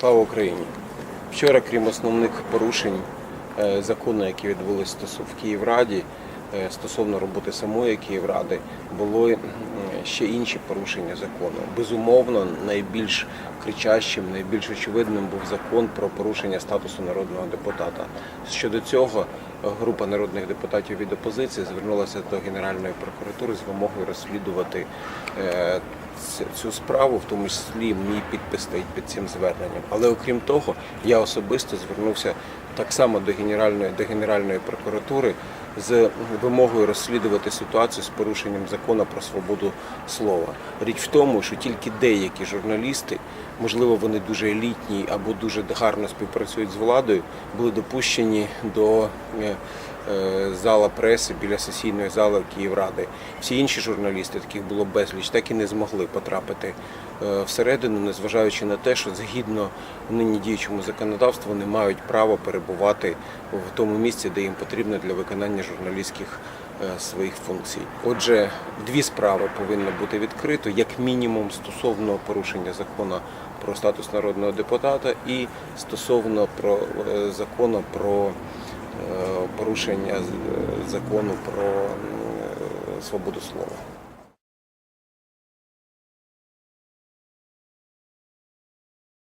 Слава Україні! Вчора, крім основних порушень е, закону, які відбулися в Київраді, е, стосовно роботи самої Київради, було ще інші порушення закону. Безумовно, найбільш кричащим, найбільш очевидним був закон про порушення статусу народного депутата. Щодо цього, група народних депутатів від опозиції звернулася до Генеральної прокуратури з вимогою розслідувати е, цю справу, в тому числі мій підпис стоїть під цим зверненням. Але окрім того, я особисто звернувся так само до Генеральної, до Генеральної прокуратури з вимогою розслідувати ситуацію з порушенням закону про свободу слова. Річ в тому, що тільки деякі журналісти, можливо, вони дуже елітні або дуже гарно співпрацюють з владою, були допущені до е, зала преси біля сесійної зали Київради. Всі інші журналісти, таких було безліч, так і не змогли потрапити е, всередину, незважаючи на те, що згідно нині діючому законодавству не мають права перебувати в тому місці, де їм потрібно для виконання журналістських е, своїх функцій. Отже, дві справи повинно бути відкрито, як мінімум стосовно порушення закону про статус народного депутата і стосовно про е, закону про е, порушення з- е, закону про е, свободу слова.